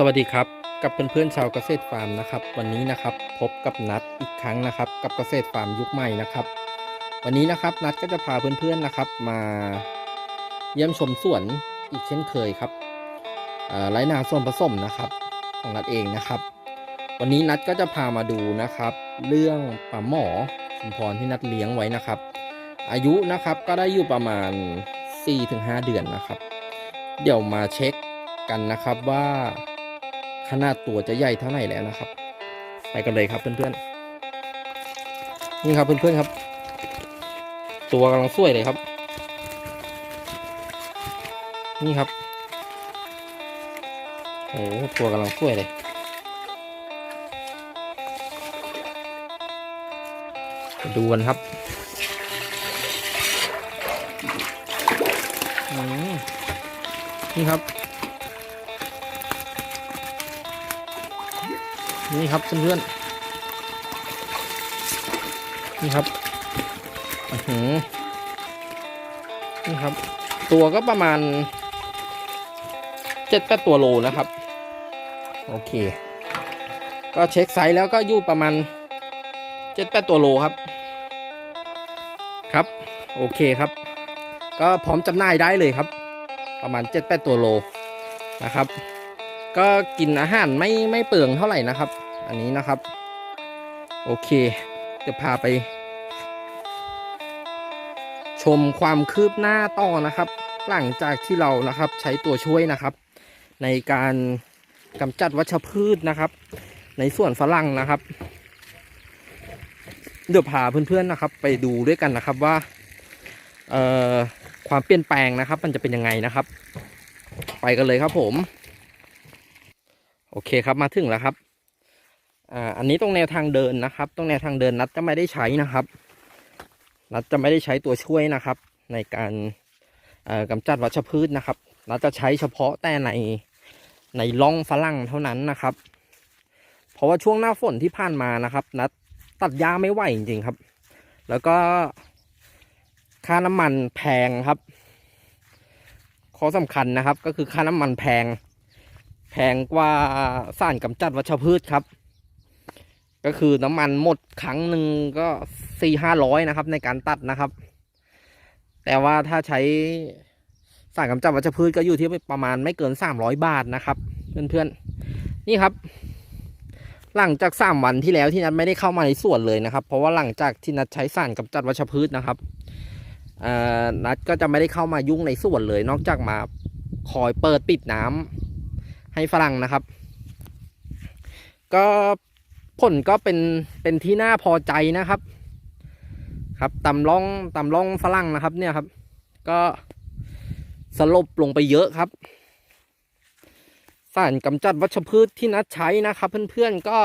สวัสดีครับ กับเพื่อนๆชาวเกษตรฟาร์มนะครับ วันนี้นะครับพบกับนัดอีกครั้งนะครับ กับเกษตรฟาร์มยุคใหม่นะครับ วันนี้นะครับนัดก็จะพาเพื่อนๆนะครับมาเยี่ยมชมสวนอีกเช่นเคยครับไรนาส่วนผสมนะครับ ของนัดเองนะครับ วันนี้นัดก็จะพามาดูนะครับ เรื่องปลาหมอชุมพรที่นัดเลี้ยงไว้นะครับ อายุนะครับก็ได้อยู่ประมาณ 4-5 เดือนนะครับ เดี๋ยวมาเช็คกันนะครับว่า ขนาดตัวจะใหญ่เท่าไหร่แล้วนะครับ ไปกันเลยครับเพื่อนๆนี่ครับเพื่อนๆครับ ตัวกำลังสวยเลยครับ นี่ครับโอ้ตัวกำลังสวยเลยดูกันครับนี่ครับ นี่ครับเพื่อนๆนี่ครับอื้อหือนี่ครับ ตัวก็ประมาณเจ็ดแปดตัวโลนะครับ โอเค ก็เช็คไซส์แล้วก็อยู่ประมาณเจ็ดแปดตัวโลครับ ครับ โอเคครับ ก็พร้อมจำหน่ายได้เลยครับ ประมาณเจ็ดแปดตัวโลนะครับ ก็กินอาหารไม่ไม่เปลืองเท่าไหร่นะครับ อันนี้นะครับ โอเค จะพาไป ชมความคืบหน้าต่อนะครับ หลังจากที่เรานะครับใช้ตัวช่วยนะครับ ในการกำจัดวัชพืชนะครับ ในส่วนฝรั่งนะครับ เดี๋ยวพาเพื่อนๆนะครับ ไปดูด้วยกันนะครับว่าเอ่อความเปลี่ยนแปลงนะครับ มันจะเป็นยังไงนะครับ ไปกันเลยครับผม โอเคครับมาถึงแล้วครับ อ่า อันนี้ตรงแนวทางเดินนะครับ ตรงแนวทางเดินนัดจะไม่ได้ใช้นะครับ นัดจะไม่ได้ใช้ตัวช่วยนะครับ ในการเอ่อกำจัดวัชพืชนะครับ นัดจะใช้เฉพาะแต่ในในร่องฝรั่งเท่านั้นนะครับ เพราะว่าช่วงหน้าฝนที่ผ่านมานะครับ นัดตัดหญ้าไม่ไหวจริงๆครับ แล้วก็ค่าน้ำมันแพงครับ ข้อสำคัญนะครับ ก็คือค่าน้ำมันแพง แพงกว่าสารกำจัดวัชพืชครับ ก็คือน้ำมันหมดครั้งหนึ่งก็สี่ห้าร้อยนะครับ ในการตัดนะครับ แต่ว่าถ้าใช้สารกำจัดวัชพืชก็อยู่ที่ประมาณไม่เกินสามร้อยบาทนะครับ เพื่อนๆ นี่ครับ หลังจากสามวันที่แล้วที่นัดไม่ได้เข้ามาในสวนเลยนะครับ เพราะว่าหลังจากที่นัดใช้สารกำจัดวัชพืชนะครับเอ่อนัดก็จะไม่ได้เข้ามายุ่งในสวนเลย นอกจากมาคอยเปิดปิดน้ำ ให้ฝรั่งนะครับ ก็ผลก็เป็นเป็นที่น่าพอใจนะครับ ครับตำล่องตำล่องฝรั่งนะครับเนี่ยครับ ก็สลบลงไปเยอะครับสารกำจัดวัชพืชที่นัดใช้นะครับ เพื่อนๆก็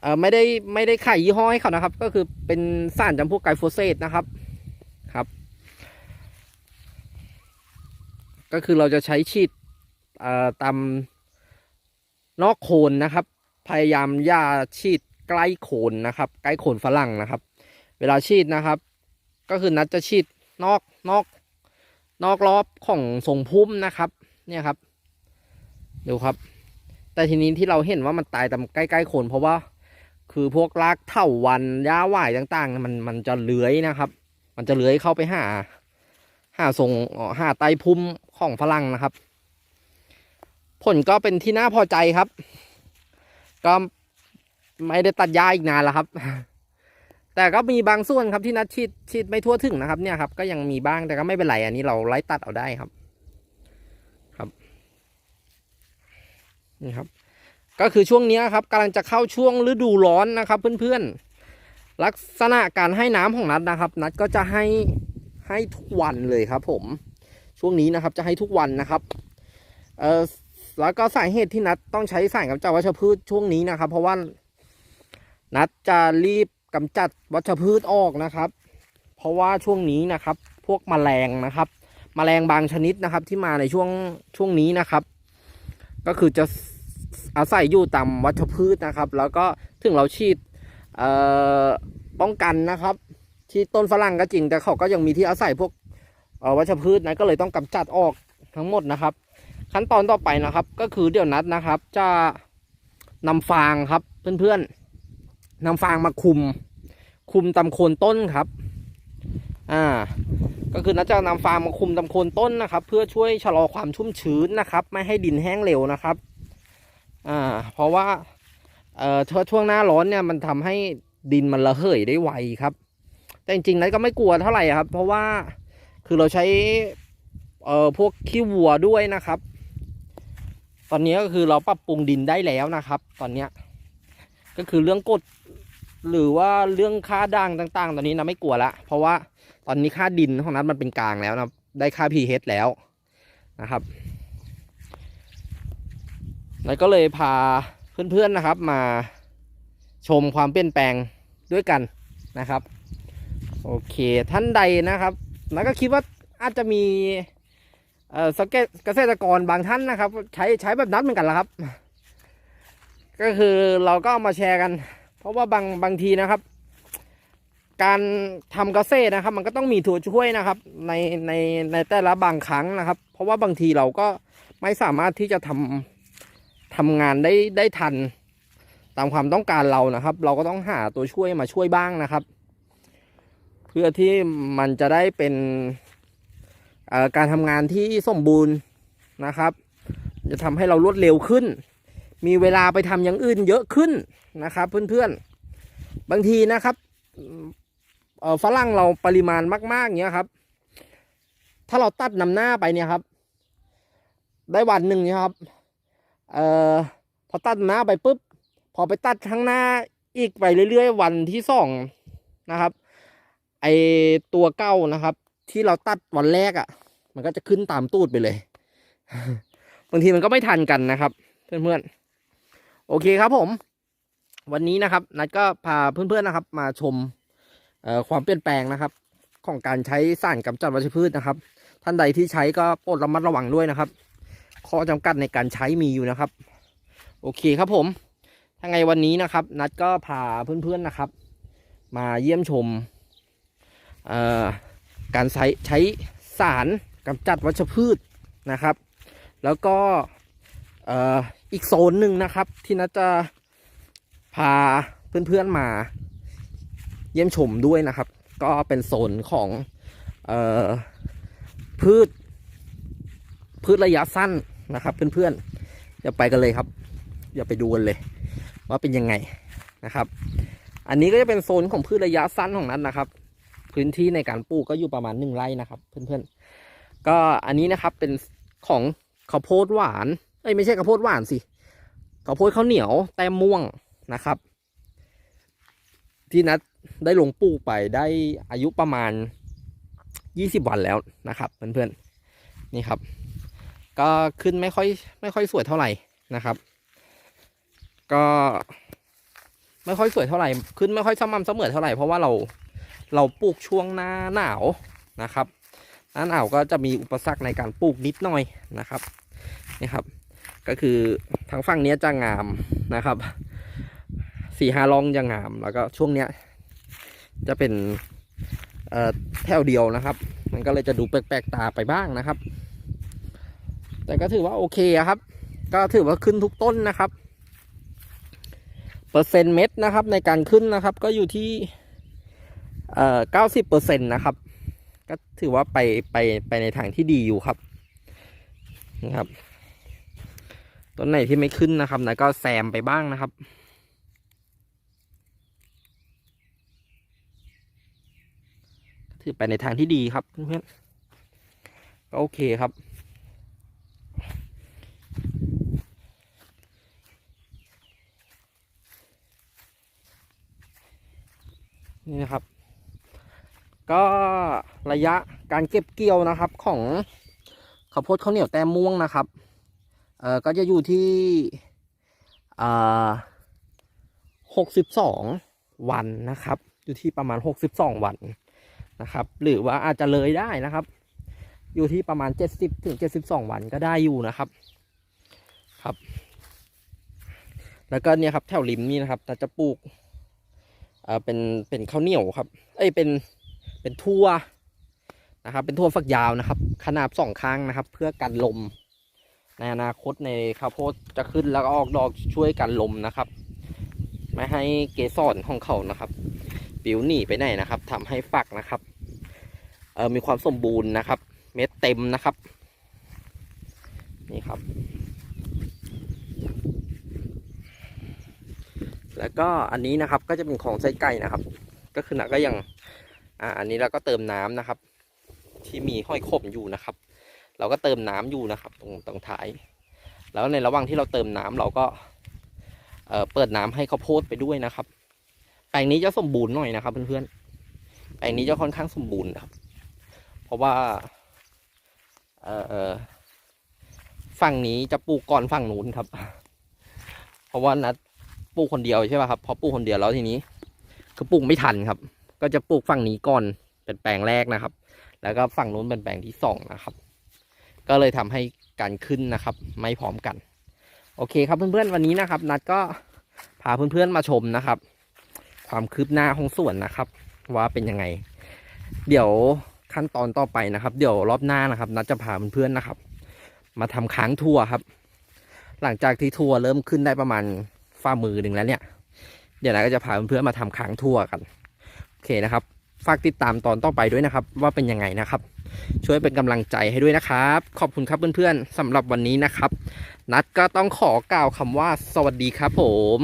เอ่อไม่ได้ไม่ได้ขายยี่ห้อให้เขานะครับ ก็คือเป็นสารจำพวกไกลโฟเซตนะครับครับ ก็คือเราจะใช้ฉีด ตามนอกโคนนะครับ พยายามย่าฉีดใกล้โคนนะครับ ใกล้โคนฝรั่งนะครับ เวลาฉีดนะครับ ก็คือนัดจะฉีดนอกนอกนอกรอบของทรงพุ่มนะครับ เนี่ยครับ ดูครับ แต่ทีนี้ที่เราเห็นว่ามันตายตามใกล้ๆโคนเพราะว่า คือพวกรากเถาวันหญ้าหว่ายต่างๆ มันมันจะเลื้อยนะครับ มันจะเลื้อยเข้าไปหาหาทรงหาไตพุ่มของฝรั่งนะครับ ผลก็เป็นที่น่าพอใจครับ ก็ไม่ได้ตัดหญ้าอีกนานแล้วครับ แต่ก็มีบางส่วนครับที่นัดฉีดฉีดไม่ทั่วถึงนะครับ เนี่ยครับ ก็ยังมีบ้างแต่ก็ไม่เป็นไรอันนี้เราไล่ตัดเอาได้ครับ ครับนี่ครับ ก็คือช่วงนี้ครับกำลังจะเข้าช่วงฤดูร้อนนะครับ เพื่อนๆ ลักษณะการให้น้ำของนัดนะครับ นัดก็จะให้ให้ทุกวันเลยครับ ผม ช่วงนี้นะครับ จะให้ทุกวันนะครับ เอ่อ แล้วก็สาเหตุที่นัดต้องใช้สารกำจัดวัชพืชช่วงนี้นะครับ เพราะว่านัดจะรีบกำจัดวัชพืชออกนะครับ เพราะว่าช่วงนี้นะครับ พวกแมลงนะครับแมลงบางชนิดนะครับ ที่มาในช่วงช่วงนี้นะครับ ก็คือจะอาศัยอยู่ตามวัชพืชนะครับ แล้วก็ถึงเราฉีดป้องกันนะครับ ที่ต้นฝรั่งก็จริง แต่เขาก็ยังมีที่อาศัยพวกวัชพืชนะก็เลยต้องกำจัดออกทั้งหมดนะครับ ขั้นตอนต่อไปนะครับ ก็คือเดี๋ยวนัดนะครับ จะนำฟางครับ เพื่อนๆนำฟางมาคุม คุมตำโคนต้นครับ อ่า ก็คือนัดจะนำฟางมาคุมตำโคนต้นนะครับ เพื่อช่วยชะลอความชุ่มชื้นนะครับ ไม่ให้ดินแห้งเร็วนะครับ อ่า เพราะว่าเอ่อช่วงหน้าร้อนเนี่ยมันทำให้ดินมันระเหยได้ไวครับ แต่จริงๆนัดก็ไม่กลัวเท่าไหร่ครับ เพราะว่าคือเราใช้เอ่อพวกขี้วัวด้วยนะครับ ตอนนี้ก็คือเราปรับปรุงดินได้แล้วนะครับ ตอนเนี้ยก็คือเรื่องกดหรือว่าเรื่องค่าด่างต่าง ๆ ตอนนี้นะไม่กลัวละ เพราะว่าตอนนี้ค่าดินของนั้นมันเป็นกลางแล้วนะได้ค่า pH แล้วนะครับแล้วก็เลยพาเพื่อนๆนะครับมาชมความเปลี่ยนแปลงด้วยกันนะครับ โอเคท่านใดนะครับ แล้วก็คิดว่าอาจจะมี สเกตเกษตรกรบางท่านนะครับ ใช้ใช้แบบนั้นเหมือนกันละครับ ก็คือเราก็เอามาแชร์กัน เพราะว่าบางบางทีนะครับ การทำเกษตรนะครับ มันก็ต้องมีตัวช่วยนะครับ ในในในแต่ละบางครั้งนะครับ เพราะว่าบางทีเราก็ไม่สามารถที่จะทำทำงานได้ได้ทันตามความต้องการเรานะครับ เราก็ต้องหาตัวช่วยมาช่วยบ้างนะครับ เพื่อที่มันจะได้เป็น การทำงานที่สมบูรณ์นะครับ จะทำให้เรารวดเร็วขึ้น มีเวลาไปทำอย่างอื่นเยอะขึ้นนะครับเพื่อนๆ บางทีนะครับฝรั่งเราปริมาณมากๆเนี้ยครับ ถ้าเราตัดนำหน้าไปเนี่ยครับ ได้วันหนึ่งเนี่ยครับเอ่อพอตัดหน้าไปปุ๊บ พอไปตัดข้างหน้าอีกไปเรื่อยๆ วันที่สองนะครับ ไอตัวเก้านะครับ ที่เราตัดวันแรกอะ่ะ มันก็จะขึ้นตามตูดไปเลย บางทีมันก็ไม่ทันกันนะครับ เพื่อนๆ โอเคครับผม วันนี้นะครับ นัดก็พาเพื่อนๆนะครับ มาชมความเปลี่ยนแปลงนะครับ ของการใช้สารกำจัดวัชพืชนะครับ ท่านใดที่ใช้ก็โปรดระมัดระวังด้วยนะครับ ข้อจำกัดในการใช้มีอยู่นะครับ โอเคครับผมถ้าไงวันนี้นะครับ นัดก็พาเพื่อนๆนะครับ มาเยี่ยมชมเอ่อ การใช้ใช้สารกำจัดวัชพืชนะครับ แล้วก็อีกโซนหนึ่งนะครับ ที่นัทจะพาเพื่อนๆมาเยี่ยมชมด้วยนะครับ ก็เป็นโซนของออพืช พืชระยะสั้นนะครับ เพื่อนๆอย่าไปกันเลยครับอย่าไปดูกันเลย ว่าเป็นยังไงนะครับ อันนี้ก็จะเป็นโซนของพืชระยะสั้นของนัทนะครับ พื้นที่ในการปลูกก็อยู่ประมาณหนึ่งไร่นะครับ เพื่อนๆ ก็อันนี้นะครับเป็นของข้าวโพดหวานเอ้ยไม่ใช่ข้าวโพดหวานสิข้าวโพดข้าวเหนียวแต้มม่วงนะครับ ที่นัดได้ลงปลูกไปได้อายุประมาณยี่สิบวันแล้วนะครับ เพื่อนๆนี่ครับ ก็ขึ้นไม่ค่อยไม่ค่อยสวยเท่าไหร่นะครับ ก็ไม่ค่อยสวยเท่าไหร่ ขึ้นไม่ค่อยสม่ำเสมอเท่าไหร่เพราะว่าเรา เราปลูกช่วงหน้าหนาวนะครับหน้าหนาวก็จะมีอุปสรรคในการปลูกนิดหน่อยนะครับนี่ครับ ก็คือทางฝั่งนี้จะงามนะครับสี่ห้าลองจะงามแล้วก็ช่วงเนี้ยจะเป็นแถวเดียวนะครับ มันก็เลยจะดูแปลกๆตาไปบ้างนะครับ แต่ก็ถือว่าโอเคครับ ก็ถือว่าขึ้นทุกต้นนะครับ เปอร์เซ็นต์เม็ดนะครับในการขึ้นนะครับ ก็อยู่ที่ เอ่อเก้าสิบเปอร์เซ็นต์นะครับ ก็ถือว่าไปไปไปในทางที่ดีอยู่ครับนะครับต้นไหนที่ไม่ขึ้นนะครับนะก็แซมไปบ้างนะครับถือไปในทางที่ดีครับเพื่อนก็โอเคครับนี่นะครับ ก็ระยะการเก็บเกี่ยวนะครับของข้าวโพดข้าวเหนียวแต้มม่วงนะครับเอ่อก็จะอยู่ที่อ่าหกสิบสองวันนะครับ อยู่ที่ประมาณหกสิบสองวันนะครับ หรือว่าอาจจะเลยได้นะครับ อยู่ที่ประมาณเจ็ดสิบถึงเจ็ดสิบสองวันก็ได้อยู่นะครับครับ แล้วก็เนี่ยครับแถวริมนี่นะครับจะปลูกเอ่อเป็นเป็นข้าวเหนียวครับ เอ้ยเป็น เป็นทั่วนะครับ เป็นทั่วฝักยาวนะครับ ขนาบสองข้างนะครับ เพื่อกันลม ในอนาคตในข้าวโพดจะขึ้นแล้วก็ออกดอกช่วยกันลมนะครับ ไม่ให้เกสรของเขานะครับ ปิวหนีไปไหนนะครับทำให้ฝักนะครับเออมีความสมบูรณ์นะครับ เม็ดเต็มนะครับ นี่ครับ แล้วก็อันนี้นะครับก็จะเป็นของไส้ไก่นะครับ ก็คือหนะก็ยัง อ่าอันนี้เราก็เติมน้ำนะครับ ที่มีห้อยคมอยู่นะครับ เราก็เติมน้ำอยู่นะครับ ตรงตรงท้าย แล้วในระหว่างที่เราเติมน้ำเราก็เอ่อเปิดน้ำให้ข้าวโพดไปด้วยนะครับ แปลงนี้จะสมบูรณ์หน่อยนะครับเพื่อนๆแปลงนี้จะค่อนข้างสมบูรณ์ครับ เพราะว่าเอ่อฝั่งนี้จะปลูกก่อนฝั่งนู้นครับ เพราะว่านัดปลูกคนเดียวใช่ป่ะครับพอปลูกคนเดียวแล้วทีนี้ คือปลูกไม่ทันครับ ก็จะปลูกฝั่งนี้ก่อนเป็นแปลงแรกนะครับ แล้วก็ฝั่งนู้นเป็นแปลงที่สองนะครับ ก็เลยทำให้การขึ้นนะครับ ไม่พร้อมกัน โอเคครับเพื่อนๆวันนี้นะครับ นัดก็พาเพื่อนๆมาชมนะครับ ความคืบหน้าของสวนนะครับ ว่าเป็นยังไง เดี๋ยวขั้นตอนต่อไปนะครับ เดี๋ยวรอบหน้านะครับ นัดจะพาเพื่อนๆนะครับ มาทำค้างทัวร์ครับ หลังจากที่ทัวร์เริ่มขึ้นได้ประมาณฝ่ามือหนึ่งแล้วเนี่ย เดี๋ยวนัดก็จะพาเพื่อนๆมาทำค้างทัวร์กัน เคนะครับ ฝากติดตามตอนต่อไปด้วยนะครับ ว่าเป็นยังไงนะครับ ช่วยเป็นกำลังใจให้ด้วยนะครับ ขอบคุณครับเพื่อนๆสำหรับวันนี้นะครับ นัดก็ต้องขอกล่าวคำว่าสวัสดีครับผม